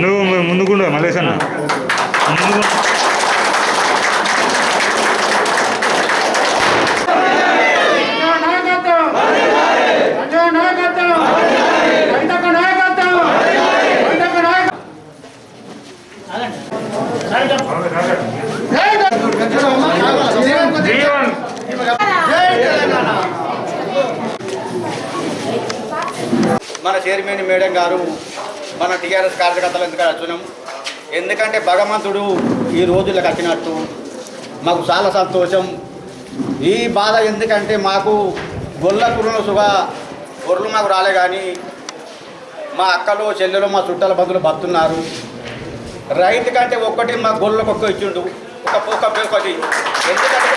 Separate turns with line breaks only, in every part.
నువ్వు ముందుకుండా మలేష్ అన్న ముందుకుండా జీవన్ జై తెలంగాణ
మన చైర్మన్ మేడం గారు మన టీఆర్ఎస్ కార్యకర్తలు ఎందుకంటే వచ్చినాం ఎందుకంటే భగవంతుడు ఈ రోజులకు వచ్చినట్టు మాకు చాలా సంతోషం. ఈ బాధ ఎందుకంటే మాకు గొల్ల కురుల సుగా గొర్రెలు మాకు రాలే కానీ మా అక్కలు చెల్లెలు మా చుట్టాల బంధువులు బతున్నారు రైతు కంటే ఒక్కటి మా గొర్రెలకు ఒక్క ఇచ్చిండు. ఒక పోక ఒకటి ఎందుకంటే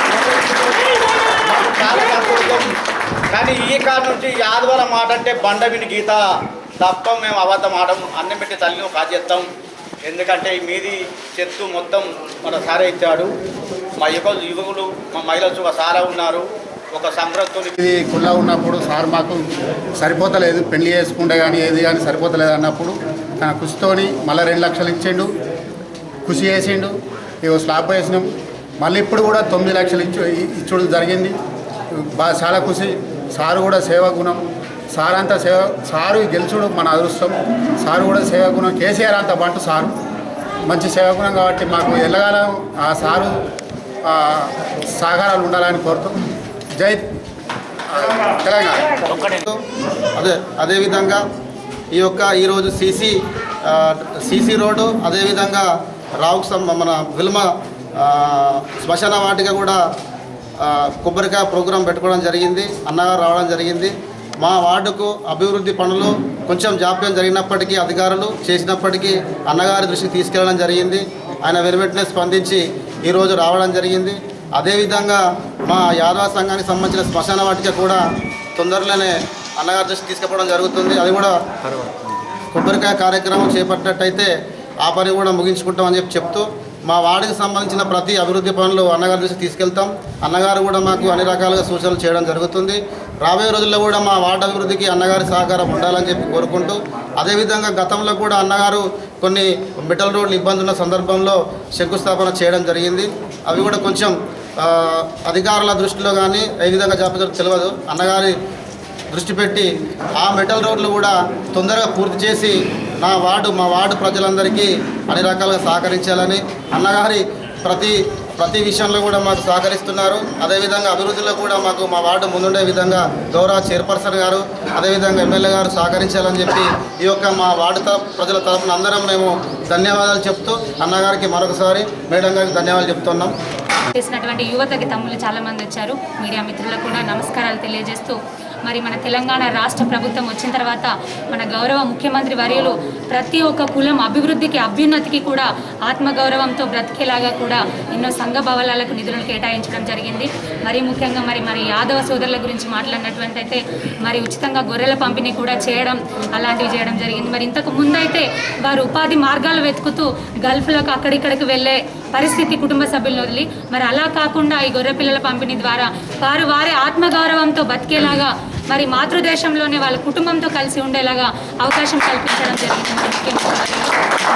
మాకు చాలా సంతోషం. కానీ ఈ కాడ నుంచి యాదవల మాట అంటే బండ విని గీత తప్ప మేము అబద్ధం ఆడం అన్నం పెట్టి తల్లిని కాజేస్తాం ఎందుకంటే మీది చెత్తు మొత్తం మన సారే ఇచ్చాడు. మా యువ యువకులు మా మహిళలు ఒక సారా ఉన్నారు. ఒక సంతృప్తి
ఇది కుళ్ళ ఉన్నప్పుడు సార్ మాకు సరిపోతలేదు. పెళ్ళి చేసుకుంటే కానీ ఏది కానీ సరిపోతలేదు అన్నప్పుడు తన కృషితోని మళ్ళీ రెండు లక్షలు ఇచ్చిండు. కృషి చేసిండు. ఇగో స్లాబ్ వేసినాం. మళ్ళీ ఇప్పుడు కూడా తొమ్మిది లక్షలు ఇచ్చు ఇచ్చుడు జరిగింది. చాలా కృషి సారు కూడా సేవా గుణం. సార్ అంతా సేవ సారు గెలుచుడు మన అదృష్టం. సారు కూడా సేవా గుణం. కేసీఆర్ అంతా బంటు సారు. మంచి సేవా గుణం కాబట్టి మాకు ఎల్లగాలం ఆ సారు సహకారాలు ఉండాలని కోరుతూ. జై తెలంగాణ.
అదే అదేవిధంగా ఈ యొక్క ఈరోజు సీసీ సీసీ రోడ్డు అదేవిధంగా రావుకు మన విల్మ శ్మశాన వాటిక కూడా కొబ్బరికాయ ప్రోగ్రాం పెట్టుకోవడం జరిగింది అన్నగారు రావడం జరిగింది. మా వార్డుకు అభివృద్ధి పనులు కొంచెం జాప్యం జరిగినప్పటికీ అధికారులు చేసినప్పటికీ అన్నగారి దృష్టికి తీసుకెళ్ళడం జరిగింది. ఆయన వెనువెంటనే స్పందించి ఈరోజు రావడం జరిగింది. అదేవిధంగా మా యాదవ సంఘానికి సంబంధించిన శ్మశాన వాటిక కూడా తొందరలోనే అన్నగారి దృష్టికి తీసుకుపోవడం జరుగుతుంది. అది కూడా కొబ్బరికాయ కార్యక్రమం చేపట్టినట్టయితే ఆ పని కూడా ముగించుకుంటామని చెప్పి చెప్తూ మా వార్డుకి సంబంధించిన ప్రతి అభివృద్ధి పనులు అన్నగారి దృష్టి తీసుకెళ్తాం. అన్నగారు కూడా మాకు అన్ని రకాలుగా సూచనలు చేయడం జరుగుతుంది. రాబోయే రోజుల్లో కూడా మా వార్డు అభివృద్ధికి అన్నగారి సహకారం ఉండాలని చెప్పి కోరుకుంటూ అదేవిధంగా గతంలో కూడా అన్నగారు కొన్ని మిటల్ రోడ్లు ఇబ్బంది ఉన్న సందర్భంలో శంకుస్థాపన చేయడం జరిగింది. అవి కూడా కొంచెం అధికారుల దృష్టిలో కానీ ఏ విధంగా చెప్పాలో తెలియదు. అన్నగారి దృష్టి పెట్టి ఆ మెటల్ రోడ్లు కూడా తొందరగా పూర్తి చేసి నా వార్డు మా వార్డు ప్రజలందరికీ అన్ని రకాలుగా సహకరించాలని అన్నగారి ప్రతి ప్రతి విషయంలో కూడా మాకు సహకరిస్తున్నారు. అదేవిధంగా అభివృద్ధిలో కూడా మాకు మా వార్డు ముందుండే విధంగా గౌరవ చైర్పర్సన్ గారు అదేవిధంగా ఎమ్మెల్యే గారు సహకరించాలని చెప్పి ఈ యొక్క మా వార్డు ప్రజల తరఫున అందరం మేము ధన్యవాదాలు చెప్తూ అన్నగారికి మరొకసారి మేడం గారికి ధన్యవాదాలు చెప్తున్నాం.
చేసినటువంటి యువతకి తమ్ములు చాలా మంది వచ్చారు. మీడియా మిత్రులకు కూడా నమస్కారాలు తెలియజేస్తూ మరి మన తెలంగాణ రాష్ట్ర ప్రభుత్వం వచ్చిన తర్వాత మన గౌరవ ముఖ్యమంత్రి వర్యులు ప్రతి ఒక్క కులం అభివృద్ధికి అభ్యున్నతికి కూడా ఆత్మగౌరవంతో బ్రతికేలాగా కూడా ఎన్నో సంఘ భవనాలకు నిధులను కేటాయించడం జరిగింది. మరి ముఖ్యంగా మరి మరి యాదవ సోదరుల గురించి మాట్లాడినటువంటి అయితే మరి ఉచితంగా గొర్రెల పంపిణీ కూడా చేయడం అలాంటివి చేయడం జరిగింది. మరి ఇంతకు ముందైతే వారు ఉపాధి మార్గాలు వెతుకుతూ గల్ఫ్లకు అక్కడిక్కడికి వెళ్ళే పరిస్థితి కుటుంబ సభ్యులను వదిలి మరి అలా కాకుండా ఈ గొర్రె పిల్లల పంపిణీ ద్వారా వారు వారి ఆత్మగౌరవంతో బతికేలాగా మరి మాతృదేశంలోనే వాళ్ళ కుటుంబంతో కలిసి ఉండేలాగా అవకాశం కల్పించడం జరిగింది. మన ముఖ్యమంత్రి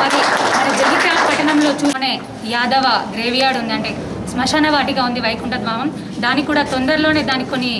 మరి మన జగిత్యాల పట్టణంలో చూనే యాదవ గ్రేవియార్డ్ ఉందంటే శ్మశాన వాటిగా ఉంది వైకుంఠ ధామం దానికి కూడా తొందరలోనే దానికి కొన్ని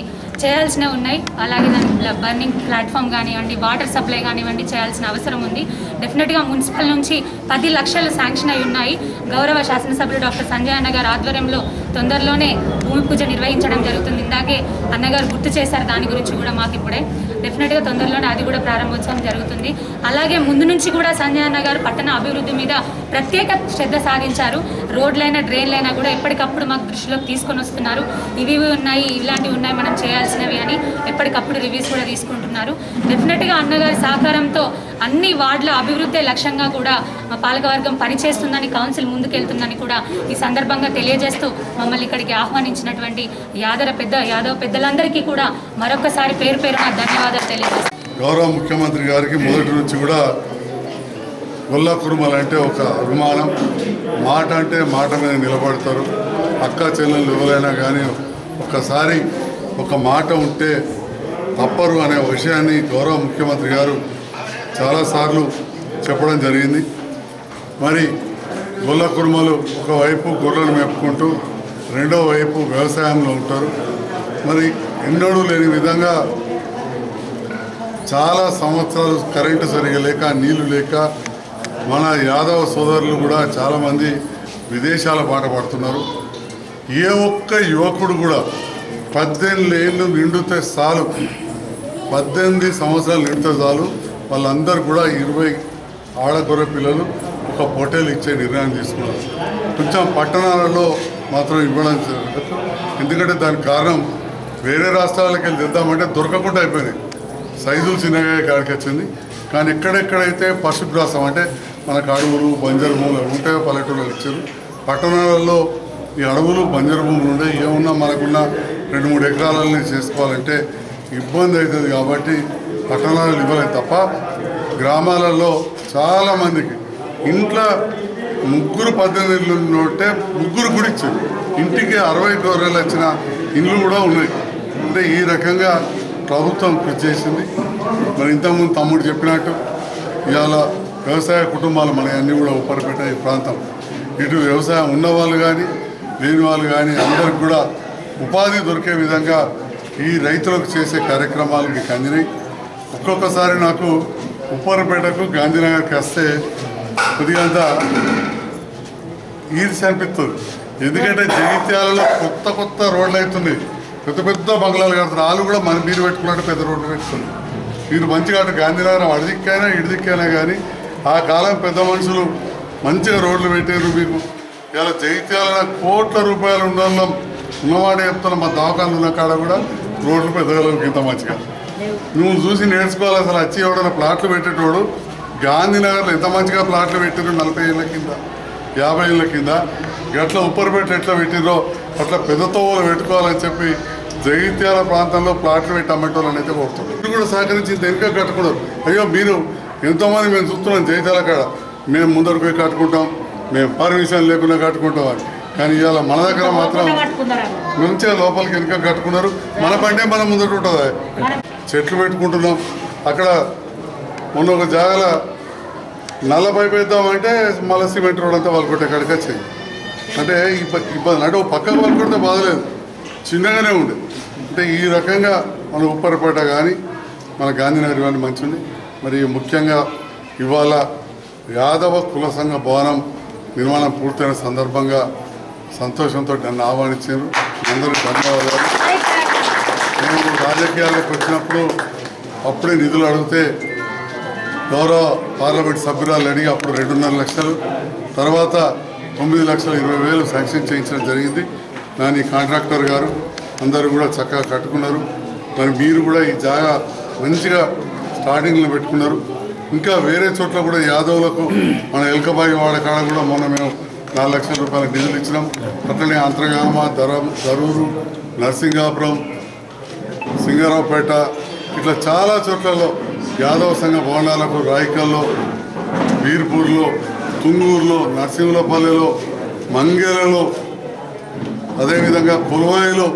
చేయాల్సినవి ఉన్నాయి. అలాగే దాని బర్నింగ్ ప్లాట్ఫామ్ కానివ్వండి వాటర్ సప్లై కానివ్వండి చేయాల్సిన అవసరం ఉంది. డెఫినెట్గా మున్సిపల్ నుంచి పది లక్షలు శాంక్షన్ అయి ఉన్నాయి. గౌరవ శాసనసభ్యులు డాక్టర్ సంజయ్ అన్న గారు ఆధ్వర్యంలో తొందరలోనే భూమి పూజ నిర్వహించడం జరుగుతుంది. ఇందాకే అన్నగారు గుర్తు చేశారు దాని గురించి కూడా మాకు ఇప్పుడే. డెఫినెట్గా తొందరలోనే అది కూడా ప్రారంభోత్సవం జరుగుతుంది. అలాగే ముందు నుంచి కూడా సంజయ్ అన్న గారు పట్టణ అభివృద్ధి మీద ప్రత్యేక శ్రద్ధ సాధించారు. రోడ్లైనా డ్రైన్లైనా కూడా ఎప్పటికప్పుడు మాకు దృష్టిలోకి తీసుకొని వస్తున్నారు. ఇవి ఇవి ఉన్నాయి ఇలాంటివి ఉన్నాయి మనం చేయాల్సినవి అని ఎప్పటికప్పుడు రివ్యూస్ కూడా తీసుకుంటున్నారు. డెఫినెట్గా అన్నగారి సహకారంతో అన్ని వార్డుల అభివృద్ధి లక్ష్యంగా కూడా మా పాలకవర్గం పనిచేస్తుందని కౌన్సిల్ ముందుకెళ్తుందని కూడా ఈ సందర్భంగా తెలియజేస్తూ మమ్మల్ని ఇక్కడికి ఆహ్వానించినటువంటి యాదవ పెద్ద యాదవ పెద్దలందరికీ కూడా మరొకసారి పేరు పేరున ధన్యవాదాలు తెలియజేస్తాను
గౌరవ ముఖ్యమంత్రి గారికి మొదటి నుంచి కూడా గొల్ల కురుమలు అంటే ఒక అభిమానం. మాట అంటే మాట మీద నిలబడతారు. అక్క చెల్లెలు ఎవరైనా కానీ ఒక్కసారి ఒక మాట ఉంటే తప్పరు అనే విషయాన్ని గౌరవ ముఖ్యమంత్రి గారు చాలాసార్లు చెప్పడం జరిగింది. మరి గొల్ల కుర్మలు ఒకవైపు గొర్రెలు మేపుకుంటూ రెండో వైపు వ్యవసాయంలో ఉంటారు. మరి ఎన్నడూ లేని విధంగా చాలా సంవత్సరాలు కరెంటు సరిగా లేక నీళ్ళు లేక మన యాదవ సోదరులు కూడా చాలామంది విదేశాల పాట పడుతున్నారు. ఏ ఒక్క యువకుడు కూడా పద్దెనిమిది ఏళ్ళు నిండితే చాలు. పద్దెనిమిది సంవత్సరాలు నిండితే చాలు. వాళ్ళందరూ కూడా ఇరవై ఆడగొర్ర పిల్లలు ఒక హోటల్ ఇచ్చే నిర్ణయం తీసుకున్నారు. కొంచెం పట్టణాలలో మాత్రం ఇవ్వడం ఎందుకంటే దానికి కారణం వేరే రాష్ట్రాలకు వెళ్ళి తెద్దామంటే దొరకకుండా అయిపోయినాయి సైజులు చిన్నగా కాడికి వచ్చింది. కానీ ఎక్కడెక్కడైతే పశుగ్రాసం అంటే మనకు అడవులు బంజరు భూములు ఉంటాయో పల్లెటూరులో ఇచ్చారు. పట్టణాలలో ఈ అడవులు బంజరు భూములు ఉండే ఏమున్నా మనకున్న రెండు మూడు ఎకరాలని చేసుకోవాలంటే ఇబ్బంది అవుతుంది కాబట్టి పట్టణాలు ఇవ్వలేదు తప్ప గ్రామాలలో చాలామందికి ఇంట్లో ముగ్గురు పద్దెనిమిది ఉంటే ముగ్గురు కూడా ఇచ్చారు. ఇంటికి అరవై గొర్రెలు వచ్చిన ఇండ్లు కూడా ఉన్నాయి. అంటే ఈ రకంగా ప్రభుత్వం కృషి చేసింది. మరి ఇంతకుముందు తమ్ముడు చెప్పినట్టు ఇవాళ వ్యవసాయ కుటుంబాలు మన అన్నీ కూడా ఉపరిపెట్ట ఈ ప్రాంతం. ఇటు వ్యవసాయం ఉన్నవాళ్ళు కానీ లేని వాళ్ళు కానీ అందరికి కూడా ఉపాధి దొరికే విధంగా ఈ రైతులకు చేసే కార్యక్రమాలు మీకు అందినాయి. ఒక్కొక్కసారి నాకు ఉప్పరపేటకు గాంధీనగర్కి వస్తే కొద్దిగా ఈర్చి అనిపిస్తుంది. ఎందుకంటే జగిత్యాలలో కొత్త కొత్త రోడ్లు అవుతున్నాయి పెద్ద పెద్ద బంగ్లాలు కడుతున్నారు. వాళ్ళు కూడా మన మీరు పెట్టుకున్నట్టు పెద్ద రోడ్లు పెట్టుకున్నారు. మీరు మంచిగా అటు గాంధీనగరం అడిదిక్కైనా ఇడిదిక్కైనా కానీ ఆ కాలం పెద్ద మనుషులు మంచిగా రోడ్లు పెట్టారు మీకు. ఇలా జగిత్యాల కోట్ల రూపాయలు ఉండడం ఉన్నవాడే చెప్తున్నా మా దవాఖాన ఉన్న కాడ కూడా రోడ్లు పెద్దగలవు ఇంత మంచిగా. నువ్వు చూసి నేర్చుకోవాలి అసలు. వచ్చి ఎవడన్నా ప్లాట్లు పెట్టేటోడు గాంధీనగర్లో ఎంత మంచిగా ప్లాట్లు పెట్టారు నలభై ఏళ్ళ కింద యాభై ఏళ్ళ కింద. గట్ల ఉప్పరపేట ఎట్లా పెట్టిరో అట్లా పెద్ద తోవలు పెట్టుకోవాలని చెప్పి జగిత్యాల ప్రాంతంలో ప్లాట్లు పెట్టి అమ్మేటోళ్ళని అయితే కోరుతున్నారు మీరు కూడా సహకరించి వెనుక కట్టకూడదు. అయ్యో మీరు ఎంతోమంది మేము చూస్తున్నాం జగిత్యాల కాడ. మేము ముందరకు పోయి కట్టుకుంటాం. మేము పర్మిషన్ లేకుండా కట్టుకుంటాం అని. కానీ ఇవాళ మన దగ్గర మాత్రం మంచిగా లోపలికి వెనుక కట్టుకున్నారు మన బండే మనం ముందట ఉంటుంది? చెట్లు పెట్టుకుంటున్నాం. అక్కడ మొన్న ఒక జాగల నల్ల పైపు వేద్దామంటే మళ్ళీ సిమెంట్ రోడ్ అంతా వాళ్ళు కొట్టే కాడికి వచ్చాయి. అంటే ఇబ్బ- ఇబ్బంది. అంటే ఒక పక్క వాళ్ళు కొడితే బాధలేదు చిన్నగానే ఉండే. అంటే ఈ రకంగా మన ఉప్పరపేట కానీ మన గాంధీనగర్ కానీ మంచిది మరి ముఖ్యంగా ఇవాళ యాదవ కుల సంఘ భవనం నిర్మాణం పూర్తయిన సందర్భంగా సంతోషంతో నన్ను ఆహ్వానించారు. అందరూ ధన్యవాదాలు. నేను రాజకీయాలకు వచ్చినప్పుడు అప్పుడే నిధులు అడిగితే గౌరవ పార్లమెంట్ సభ్యురాలు అడిగి అప్పుడు రెండున్నర లక్షలు తర్వాత తొమ్మిది లక్షల ఇరవై వేలు శాంక్షన్ చేయించడం జరిగింది. దాని కాంట్రాక్టర్ గారు అందరూ కూడా చక్కగా కట్టుకున్నారు. మరి మీరు కూడా ఈ జాగా మంచిగా స్టార్టింగ్లో పెట్టుకున్నారు. ఇంకా వేరే చోట్ల కూడా యాదవులకు మన ఎల్కబాయి వాడకాడ కూడా మొన్న మేము నాలుగు లక్షల రూపాయల నిధులు ఇచ్చినాం. అట్లనే అంతర్గామ దర ధరూరు నరసింహాపురం సింగారావుపేట ఇట్లా చాలా చోట్లలో యాదవ సంఘ భవనాలకు రాయికల్లో వీర్పూర్లో తుంగూరులో నరసింహులపల్లెలో మంగేలలో అదేవిధంగా పులవాయిలో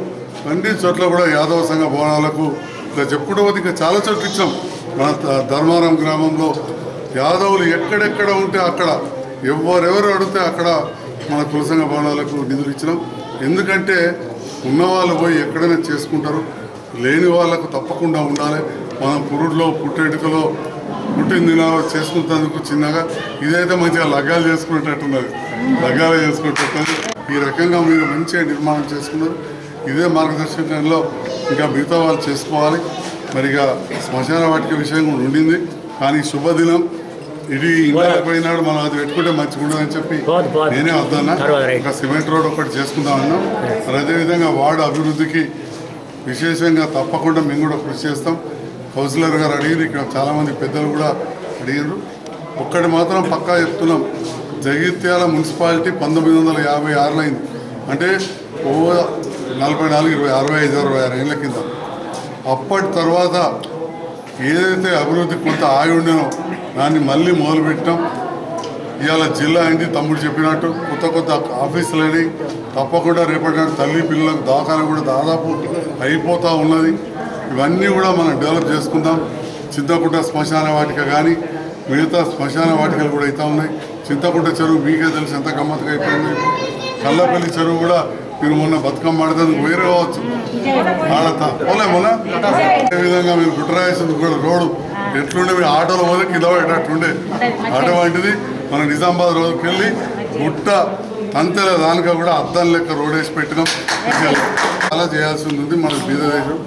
అన్ని చోట్ల కూడా యాదవ సంఘ భవనాలకు ఇట్లా చెప్పుకుంటూ ఇంకా చాలా చోట్ల ఇచ్చాం. మన ధర్మారం గ్రామంలో యాదవులు ఎక్కడెక్కడ ఉంటే అక్కడ ఎవరెవరు అడిగితే అక్కడ మన కులసంగ భవనాలకు నిధులు ఇచ్చినాం. ఎందుకంటే ఉన్నవాళ్ళు పోయి ఎక్కడైనా చేసుకుంటారు. లేని వాళ్ళకు తప్పకుండా ఉండాలి. మనం పురుడులో పుట్టెడుకలో పుట్టిన దినాలు చేసుకుంటేందుకు చిన్నగా ఇదైతే మంచిగా లగ్గాలు చేసుకునేటట్టున్నది. లగ్గాలు చేసుకునేటట్టున్నది. ఈ రకంగా మీరు మంచిగా నిర్మాణం చేసుకున్నారు. ఇదే మార్గదర్శకంలో ఇంకా మిగతా వాళ్ళు చేసుకోవాలి. మరి ఇక శ్మశాన వాటిక విషయం కూడా ఉండింది. కానీ శుభదినం. ఇది ఇంట్లో పోయినాడు మనం అది పెట్టుకుంటే మంచిగా ఉండదని చెప్పి. నేనే వద్దన్నా. ఒక సిమెంట్ రోడ్ ఒకటి చేసుకుందామన్నా మరి అదేవిధంగా వార్డు అభివృద్ధికి విశేషంగా తప్పకుండా మేము కూడా కృషి చేస్తాం. కౌన్సిలర్ గారు అడిగారు ఇక్కడ చాలామంది పెద్దలు కూడా అడిగారు ఒక్కటి మాత్రం పక్కా చెప్తున్నాం. జగిత్యాల మున్సిపాలిటీ పంతొమ్మిది వందల యాభై ఆరులో అయింది. అంటే ఓ నలభై నాలుగు ఇరవై అరవై ఐదు అరవై ఆరు ఏళ్ళ కింద. అప్పటి తర్వాత ఏదైతే అభివృద్ధి కొంత ఆగి ఉండేనో దాన్ని మళ్ళీ మొదలుపెట్టాం. ఇవాళ జిల్లా అయింది తమ్ముడు చెప్పినట్టు కొత్త కొత్త ఆఫీసులని తప్పకుండా రేపటి తల్లి పిల్లలకు దాఖలు కూడా దాదాపు అయిపోతూ ఉన్నది. ఇవన్నీ కూడా మనం డెవలప్ చేసుకుందాం. చింతకుంట శ్మశాన వాటిక కానీ మిగతా శ్మశాన వాటికలు కూడా అవుతా ఉన్నాయి. చింతకుంట చెరువు మీకే తెలిసి ఎంత గమ్మత్తుగా అయిపోయింది. కల్లపల్లి చెరువు కూడా మీరు మొన్న బతుకమ్మ ఆడేందుకు వేరే కావచ్చు. ఆడతా. పోలే మొన్న అదే విధంగా మీరు గుట్టరాయేసింది కూడా రోడ్డు ఎట్లుండే మీరు ఆటోలో పోతే అట్లుండే ఆటో వంటిది. మన నిజామాబాద్ రోజుకి వెళ్ళి గుట్ట తంతెల దానిక కూడా అద్దం లెక్క రోడ్ వేసి పెట్టినాం. చాలా చేయాల్సి ఉంది మన బీద దేశం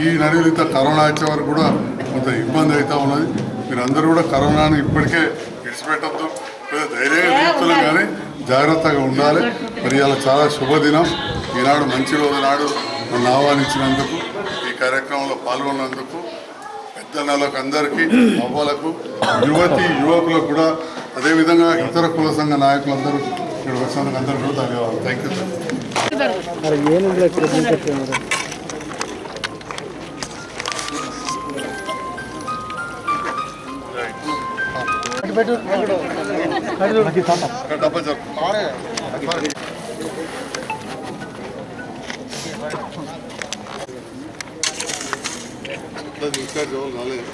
ఈ నడివిత ఇంత కరోనా వచ్చే వరకు కూడా కొంత ఇబ్బంది అవుతూ ఉన్నది. మీరందరూ కూడా కరోనాను ఇప్పటికే విడిచిపెట్టద్దు. ధైర్యంగా తీస్తున్నాం కానీ జాగ్రత్తగా ఉండాలి. మరి ఇలా చాలా శుభదినం. ఈనాడు మంచి రోజు నాడు నన్ను ఆహ్వానించినందుకు ఈ కార్యక్రమంలో పాల్గొన్నందుకు పెద్దలకు అందరికీ అవ్వలకు యువతి యువకులకు కూడా అదేవిధంగా ఇతర కుల సంఘ నాయకులందరూ ఇక్కడ వచ్చినందుకు అందరికీ కూడా ధన్యవాదాలు. థ్యాంక్ యూ సార్ చెప్పు ఇంకా జవాబు రాలేదు